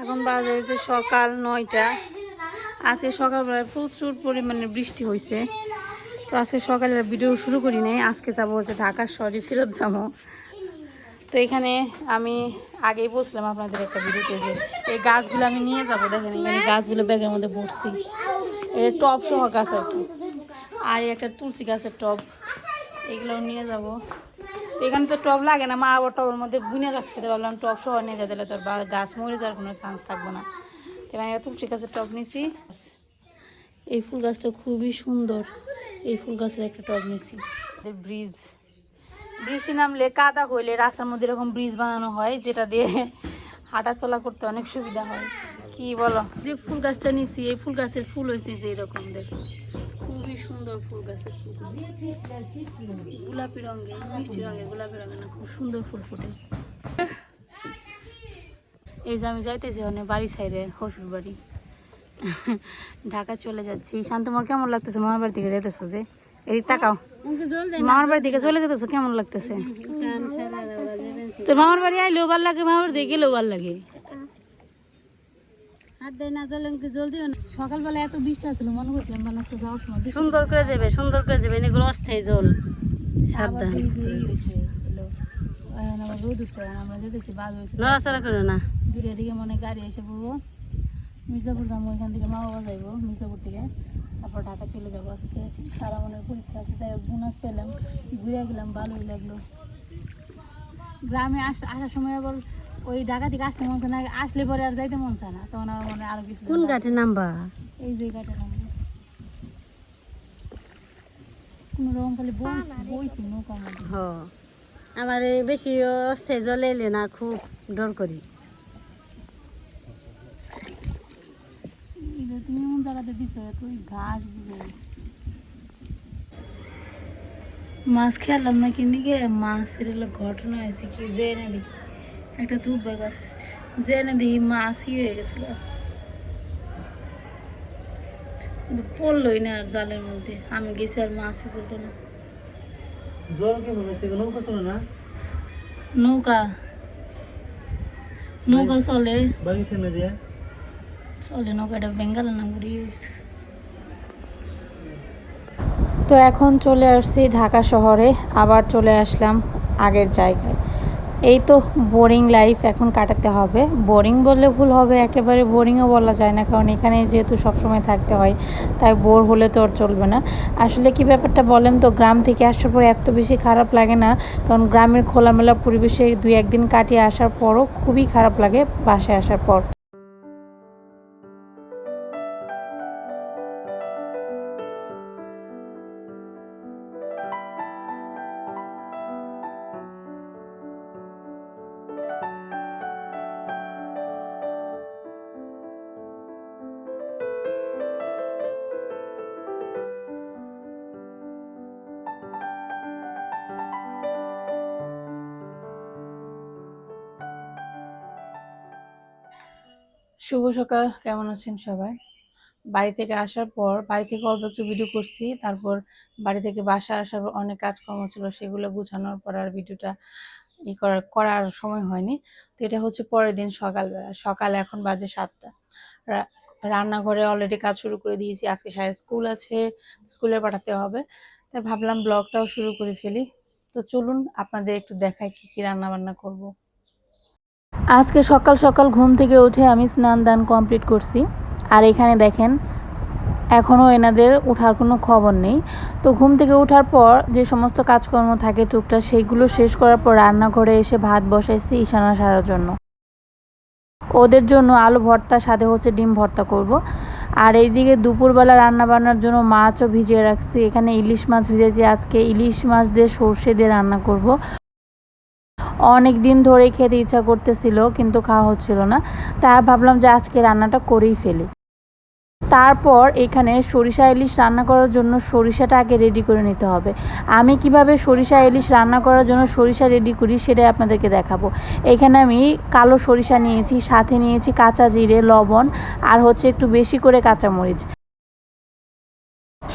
এখন বাজে হয়েছে সকাল নয়টা। আজকে সকালবেলায় প্রচুর পরিমাণে বৃষ্টি হয়েছে। তো আজকে সকালে ভিডিও শুরু করি নাই। আজকে যাব হচ্ছে ঢাকা শহরে, ফেরত যাব। তো এখানে আমি আগেই বসলাম আপনাদের একটা ভিডিওতে যে এই গাছগুলো আমি নিয়ে যাব। দেখেন এখানে গাছগুলো ব্যাগের মধ্যে ভরছি। এটা টপ সহ গাছ আর কি। আর একটা তুলসী গাছের টব এগুলো নিয়ে যাব। তো এখানে তো টব লাগে না, মা আবার টবের মধ্যে বুনে রাখছে। তো ভাবলাম টব সহ নিয়ে যেতে তোর বা- গাছ মরে যাওয়ার কোনো চান্স থাকব না। তো এখানে তুলসী গাছের টব নিছি। এই ফুল গাছটা খুবই সুন্দর। এই ফুল গাছের একটা টব নিছি। ব্রিজ বৃষ্টি নামলে কাদা হইলে রাস্তার মধ্যে এরকম ব্রিজ বানানো হয়, যেটা দিয়ে হাঁটা চলা করতে অনেক সুবিধা হয়। কি বলো? যে ফুল গাছটা নিছি, এই ফুল গাছের ফুল হয়েছে যে এরকম, দেখো। সুন্দর ফুল গাছের ফুল গোলাপি রঙের মিষ্টি রঙের গোলাপি রঙের না খুব সুন্দর ফুল ফুটে। এই যে আমি যাইতেছি অনেক বাড়ি সাইডে হসুর বাড়ি ঢাকা চলে যাচ্ছি। শান্তমার কেমন লাগতেছে? মামার বাড়ি থেকে যাইতেছো যে? এই তাকাও। মামার বাড়ি থেকে চলে যেতেছো? কেমন লাগতেছে? তোর মামার বাড়ি আইলেও ভালো লাগে মামার বাড়ি গেলেও ভালো লাগে। সকালবেলা এত বৃষ্টি মনে করছিলাম যাওয়ার সময় সুন্দর করে যাবে সুন্দর করে যাবে এনে অস্থায়ী জল সাবধান। রোদ উঠছে, আমরা যেতেছি, হয়েছে। নড়াচড়া করো না। দূরের দিকে মনে গাড়ি এসে পড়ব। মির্জাপুর যাব এখান থেকে মা বাবা যাইবো মির্জাপুর থেকে। তারপর ঢাকা চলে যাব আজকে। সারা মনের পরীক্ষা আছে তাই বোনাস পেলাম ঘুরে গেলাম ভালোই লাগল। গ্রামে আস আসার সময় আবার ওই ঢাকা থেকে আসতে মন চায় না আসলে পরে আর যাইতে মন চায় না তখন আমার মনে আরও কিছু কোন ঘাটে নামবা এই যে গাটা নামবো কোনো রকম খালি বইছি বইছি নৌকার মধ্যে। হ। আমার বেশি অস্থায়ী জল এলে না খুব ডর করি। তুমি এমন জায়গাতে দিছো তুই ঘাস বুঝে। মাছ খেলাম না কিনে গিয়ে মাছের ঘটনা হয়েছে কি যে না দেখি একটা ধূপ গাছ হয়েছে যে না দেখি মাছই হয়ে গেছিল কিন্তু পড়লোই না আর জালের মধ্যে। আমি গেছি আর মাছই পড়ল না। জল কেমন হচ্ছে? নৌকা চলে না? নৌকা। নৌকা চলে। বাগিচা নদীয়া চলে নৌকাটা বেঙ্গালের নাম ঘুরিয়ে গেছে তো এখন চলে আসছি ঢাকা শহরে। আবার চলে আসলাম আগের জায়গায়। এই তো বোরিং লাইফ এখন কাটাতে হবে। বোরিং বললে ভুল হবে, একেবারে বোরিংও বলা যায় না, কারণ এখানে যেহেতু সবসময় থাকতে হয়, তাই বোর হলে তো আর চলবে না। আসলে কি ব্যাপারটা বলেন তো, গ্রাম থেকে আসার পর এত বেশি খারাপ লাগে না, কারণ গ্রামের খোলামেলা পরিবেশে দুই একদিন কাটিয়ে আসার পরও খুবই খারাপ লাগে বাসায় আসার পর। শুভ সকাল, কেমন আছেন সবাই? বাড়ি থেকে আসার পর, বাড়ি থেকে অল্প একটু ভিডিও করছি, তারপর বাড়ি থেকে বাসা আসার পর অনেক কাজকর্ম ছিল, সেগুলো গুছানোর পর আর ভিডিওটা ই করার করার সময় হয়নি। তো এটা হচ্ছে পরের দিন সকালবেলা, সকাল এখন বাজে সাতটা। রান্নাঘরে অলরেডি কাজ শুরু করে দিয়েছি, আজকে সাহেব স্কুল আছে, স্কুলে পাঠাতে হবে। তাই ভাবলাম ব্লগটাও শুরু করে ফেলি। তো চলুন, আপনাদের একটু দেখাই কি কি রান্না বান্না করব। আজকে সকাল সকাল ঘুম থেকে উঠে আমি স্নান দান কমপ্লিট করছি। আর এখানে দেখেন এখনও এনাদের ওঠার কোনো খবর নেই। তো ঘুম থেকে ওঠার পর যে সমস্ত কাজকর্ম থাকে টুকটাক সেইগুলো শেষ করার পর রান্নাঘরে এসে ভাত বসাইছি ইশানা সারার জন্য। ওদের জন্য আলু ভর্তা, সাথে হচ্ছে ডিম ভর্তা করব। আর এইদিকে দুপুরবেলা রান্না বান্নার জন্য মাছও ভিজিয়ে রাখছি। এখানে ইলিশ মাছ ভিজেছি। আজকে ইলিশ মাছ দিয়ে সর্ষে দিয়ে রান্না করব। অনেক দিন ধরে খেতে ইচ্ছা করতেছিল, কিন্তু খাওয়া হচ্ছিল না। তাই ভাবলাম যে আজকে রান্নাটা করেই ফেলি। তারপর এখানে সরিষা ইলিশ রান্না করার জন্য সরিষাটা আগে রেডি করে নিতে হবে। আমি কীভাবে সরিষা ইলিশ রান্না করার জন্য সরিষা রেডি করি সেটাই আপনাদেরকে দেখাবো। এখানে আমি কালো সরিষা নিয়েছি, সাথে নিয়েছি কাঁচা জিরে, লবণ, আর হচ্ছে একটু বেশি করে কাঁচামরিচ।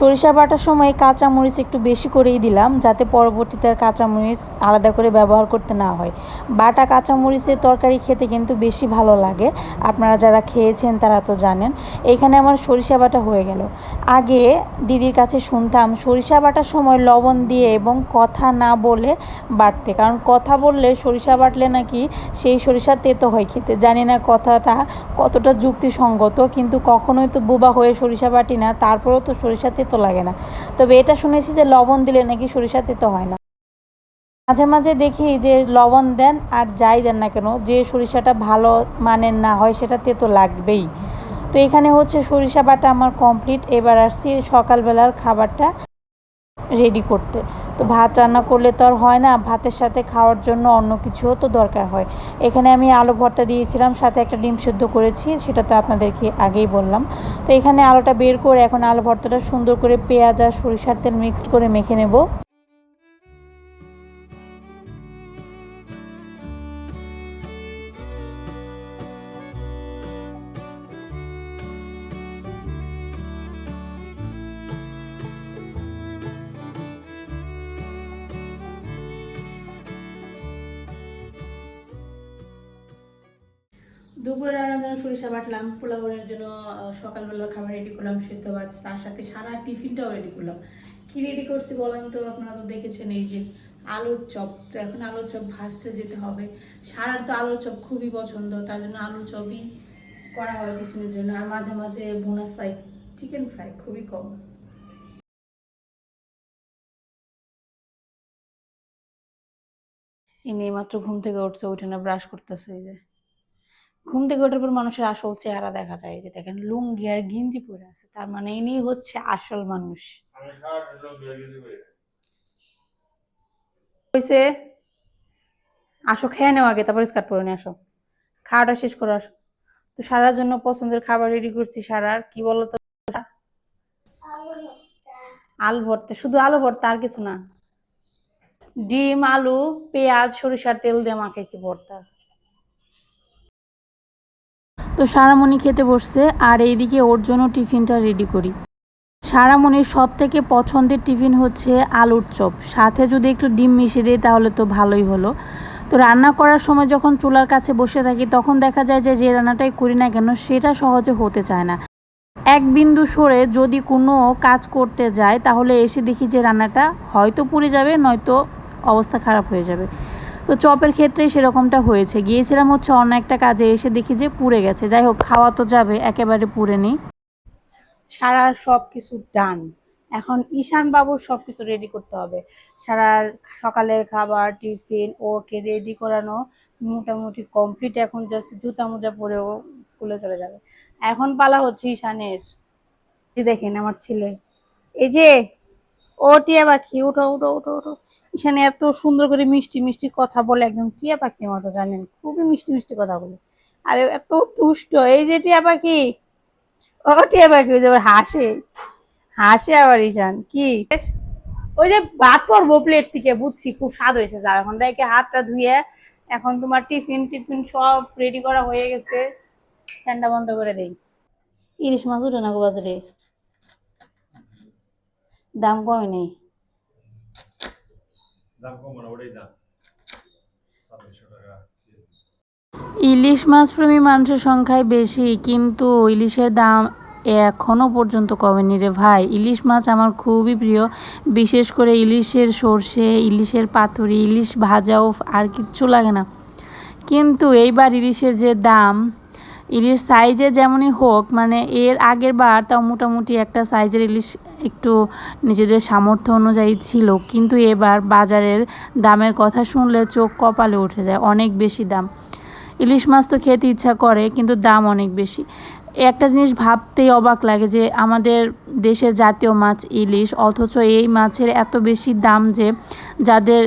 সরিষা বাটার সময় কাঁচামরিচ একটু বেশি করেই দিলাম, যাতে পরবর্তীতে আর কাঁচামরিচ আলাদা করে ব্যবহার করতে না হয়। বাটা কাঁচামরিচের তরকারি খেতে কিন্তু বেশি ভালো লাগে। আপনারা যারা খেয়েছেন তারা তো জানেন, এখানে আমার সরিষা বাটা হয়ে গেল। আগে দিদির কাছে শুনতাম, সরিষা বাটার সময় লবণ দিয়ে এবং কথা না বলে বাটতে। কারণ কথা বললে সরিষা বাটলে নাকি সেই সরিষা তেতো হয় খেতে। জানি না কথাটা কতটা যুক্তিসঙ্গত, কিন্তু কখনোই তো বোবা হয়ে সরিষা বাটি না, তারপরেও তো সরিষা তেতো লাগে না। তবে এটা শুনেছি যে লবণ দিলে নাকি সরিষা তেতো হয় না। মাঝে মাঝে দেখি যে লবণ দেন আর যাই দেন না কেন, যে সরিষাটা ভালো মানের না হয় সেটা তেতো লাগবেই। তো এখানে হচ্ছে সরিষা বাটা আমার কমপ্লিট এবার আসছি সকালবেলার খাবারটা রেডি করতে। তো ভাত রান্না করলে তো আর হয় না, ভাতের সাথে খাওয়ার জন্য অন্য কিছুও তো দরকার হয়। এখানে আমি আলু ভর্তা দিয়েছিলাম, সাথে একটা ডিম সেদ্ধ করেছি, সেটা তো আপনাদেরকে আগেই বললাম। তো এখানে আলুটা বের করে এখন আলু ভর্তাটা সুন্দর করে পেঁয়াজ আর সরিষার তেল মিক্সড করে মেখে নেব। দুপুরে রান্নার জন্য সরিষা বাটলাম পোলাওয়ের জন্য আহ, সকালবেলার খাবার রেডি করলাম সেদ্ধ ভাত তার সাথে সারা টিফিনটাও রেডি করলাম। কি রেডি করছি বলেন তো আপনারা তো দেখেছেন এই যে আলুর চপ। তো এখন আলুর চপ ভাজতে যেতে হবে। সারার তো আলুর চপ খুবই পছন্দ তার জন্য আলুর চপই করা হয় টিফিনের জন্য। আর মাঝে মাঝে বোনাস পাই চিকেন ফ্রাই খুবই কম। ইনি মাত্র ঘুম থেকে উঠছে উঠে না ব্রাশ করতেছে এই যে। ঘুম থেকে ওঠার পর মানুষের আসল চেহারা দেখা যায় এই যে দেখেন লুঙ্গি আর গিঞ্জি পরে আছে তার মানে ইনি হচ্ছে আসল মানুষ। হয়েছে আসো খেয়ে নেও আগে তারপর স্কার্ট পরে নিয়ে আসো। খাওয়াটা শেষ করে আসো। তো সারার জন্য পছন্দের খাবার রেডি করছি সারার কি বলো তো আলু ভর্তা শুধু আলু ভর্তা আর কিছু না। ডিম আলু পেঁয়াজ সরিষার তেল দিয়ে মাখাইছি ভর্তা। তো সারামণি খেতে বসছে, আর এইদিকে ওর জন্য টিফিনটা রেডি করি। সারামণির সব থেকে পছন্দের টিফিন হচ্ছে আলুর চপ। সাথে যদি একটু ডিম মিশিয়ে দিই তাহলে তো ভালোই হলো। তো রান্না করার সময় যখন চুলার কাছে বসে থাকি, তখন দেখা যায় যে যে রান্নাটাই করি না কেন, সেটা সহজে হতে চায় না। এক বিন্দু সরে যদি কোনো কাজ করতে যায়, তাহলে এসে দেখি যে রান্নাটা হয়তো পুড়ে যাবে, নয়তো অবস্থা খারাপ হয়ে যাবে। তো চপের ক্ষেত্রে সেরকমটা হয়েছে। গিয়েছিলাম হচ্ছে অন্য একটা কাজে, এসে দেখি যে পুড়ে গেছে। যাই হোক, খাওয়া তো যাবে, একেবারে পুড়ে নেই। সারা সব কিছু ডান এখন ঈশান বাবুর সব কিছু রেডি করতে হবে। সারার সকালের খাবার টিফিন ওকে রেডি করানো মোটামুটি কমপ্লিট এখন জাস্ট জুতা মোজা পরে ও স্কুলে চলে যাবে। এখন পালা হচ্ছে ঈশানের। দেখেন আমার ছেলে। এই যে ও টিয়া পাখি উঠো উঠো উঠো উঠো ঈশানে এত সুন্দর করে মিষ্টি মিষ্টি কথা বলে একদম টিয়া পাখির মতো, জানেন? খুবই মিষ্টি মিষ্টি কথা বলে। আরে এত দুষ্ট এই যে টিয়া পাখি। ও টিয়া পাখি, ওই যে আবার হাসে। হাসে আবার ঈশান, কি? ওই যে ভাত পড়ব প্লেট থেকে, বুঝছি, খুব স্বাদ হয়েছে, যাও। এখন রেখে হাতটা ধুয়ে, এখন তোমার টিফিন টিফিন সব রেডি করা হয়ে গেছে। ফ্যানটা বন্ধ করে দেই। ইলিশ মাছ উঠে না গো বাজারে? দাম কমে নেই। ইলিশ মাছ প্রেমী মানুষের সংখ্যায় বেশি কিন্তু ইলিশের দাম এখনও পর্যন্ত কমেনি রে ভাই। ইলিশ মাছ আমার খুবই প্রিয় বিশেষ করে ইলিশের সর্ষে ইলিশের পাতুরি ইলিশ ভাজাও আর কিচ্ছু লাগে না। কিন্তু এইবার ইলিশের যে দাম ইলিশ সাইজে যেমনই হোক মানে এর আগের বার তাও মোটামুটি একটা সাইজের ইলিশ একটু নিজেদের সামর্থ্য অনুযায়ী ছিল, কিন্তু এবার বাজারের দামের কথা শুনলে চোখ কপালে উঠে যায়, অনেক বেশি দাম। ইলিশ মাছ তো খেতে ইচ্ছা করে, কিন্তু দাম অনেক বেশি। একটা জিনিস ভাবতেই অবাক লাগে যে, আমাদের দেশের জাতীয় মাছ ইলিশ, অথচ এই মাছের এত বেশি দাম যে, যাদের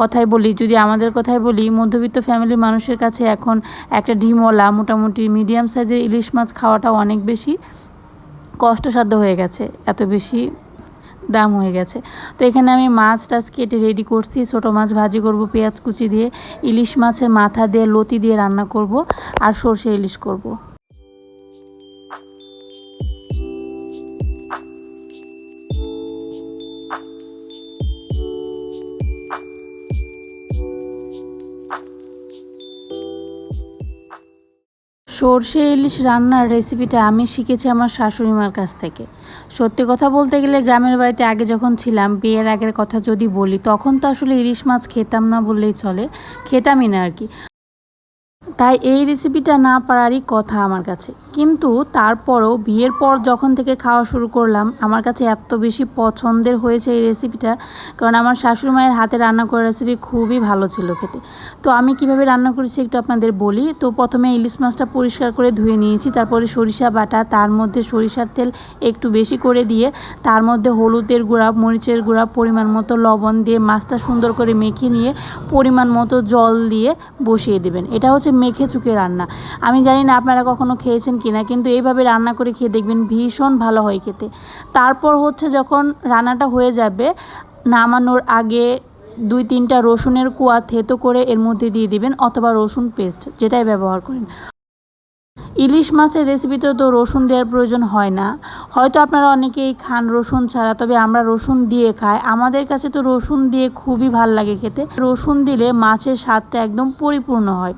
কথাই বলি, যদি আমাদের কথাই বলি, মধ্যবিত্ত ফ্যামিলির মানুষের কাছে এখন একটা ডিমওয়ালা, মোটামুটি মিডিয়াম সাইজের ইলিশ মাছ খাওয়াটাও অনেক বেশি। কষ্টসাধ্য হয়ে গেছে, এত বেশি দাম হয়ে গেছে তো এখানে আমি মাছ টাছ কেটে রেডি করছি, ছোটো মাছ ভাজি করব, পেঁয়াজ কুচি দিয়ে, ইলিশ মাছের মাথা দিয়ে, লতি দিয়ে রান্না করব, আর সর্ষে ইলিশ করব। সর্ষে ইলিশ রান্নার রেসিপিটা আমি শিখেছি আমার শাশুড়ি মার কাছ থেকে। সত্যি কথা বলতে গেলে গ্রামের বাড়িতে আগে যখন ছিলাম, বিয়ের আগের কথা যদি বলি, তখন তো আসলে ইলিশ মাছ খেতাম না বললেই চলে, খেতামই না আর কি। তাই এই রেসিপিটা না পারারই কথা আমার কাছে। কিন্তু তারপরও বিয়ের পর যখন থেকে খাওয়া শুরু করলাম, আমার কাছে এত বেশি পছন্দের হয়েছে এই রেসিপিটা কারণ আমার শাশুড়ি মায়ের হাতে রান্না করা রেসিপি খুবই ভালো ছিল খেতে। তো আমি কীভাবে রান্না করেছি একটু আপনাদের বলি। তো প্রথমে ইলিশ মাছটা পরিষ্কার করে ধুয়ে নিয়েছি, তারপরে সরিষা বাটা, তার মধ্যে সরিষার তেল একটু বেশি করে দিয়ে, তার মধ্যে হলুদের গুঁড়া, মরিচের গুঁড়া, পরিমাণ মতো লবণ দিয়ে মাছটা সুন্দর করে মেখে নিয়ে, পরিমাণ মতো জল দিয়ে বসিয়ে দেবেন। এটা হচ্ছে মেখে চুকে রান্না। আমি জানি না আপনারা কখনো খেয়েছেন কিনা, কিন্তু এইভাবে রান্না করে খেয়ে দেখবেন ভীষণ ভালো হয় খেতে। তারপর হচ্ছে যখন রান্নাটা হয়ে যাবে, নামানোর আগে দুই তিনটা রসুনের কুয়া থেতো করে এর মধ্যে দিয়ে দিবেন অথবা রসুন পেস্ট, যেটাই ব্যবহার করেন। ইলিশ মাছের রেসিপিতে তো রসুন দেওয়ার প্রয়োজন হয় না। হয়তো আপনারা অনেকেই খান রসুন ছাড়া, তবে আমরা রসুন দিয়ে খাই। আমাদের কাছে তো রসুন দিয়ে খুবই ভালো লাগে খেতে। রসুন দিলে মাছের স্বাদটা একদম পরিপূর্ণ হয়।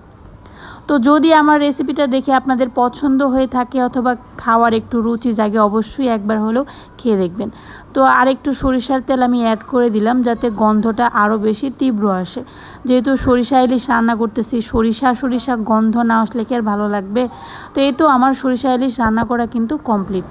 তো যদি আমার রেসিপিটা দেখে আপনাদের পছন্দ হয়ে থাকে অথবা খাওয়ার একটু রুচি জাগে, অবশ্যই একবার হলেও খেয়ে দেখবেন। তো আর একটু সরিষার তেল আমি অ্যাড করে দিলাম যাতে গন্ধটা আরও বেশি তীব্র আসে। যেহেতু সরিষা ইলিশ রান্না করতেছি, সরিষা সরিষা গন্ধ না আসলে কি আর ভালো লাগবে? তো এই তো আমার সরিষা ইলিশ রান্না করা কিন্তু কমপ্লিট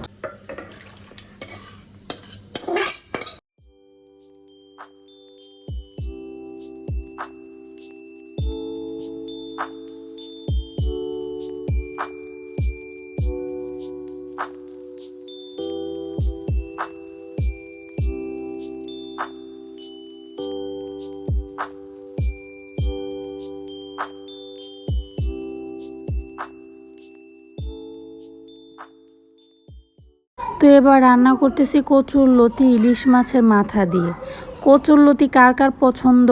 এবার রান্না করতেছি কচুর লতি, ইলিশ মাছের মাথা দিয়ে। কচুর লতি কার কার পছন্দ?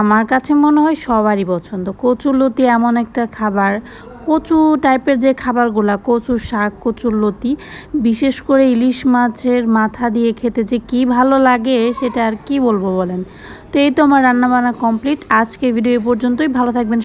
আমার কাছে মনে হয় সবারই পছন্দ। কচুর লতি এমন একটা খাবার, কচু টাইপের যে খাবারগুলা, কচু শাক, কচুর লতি, বিশেষ করে ইলিশ মাছের মাথা দিয়ে খেতে যে কি ভালো লাগে, সেটা আর কি বলব বলেন? তো এই তো আমার রান্নাবান্না কমপ্লিট। আজকে ভিডিও পর্যন্তই। ভালো থাকবেন।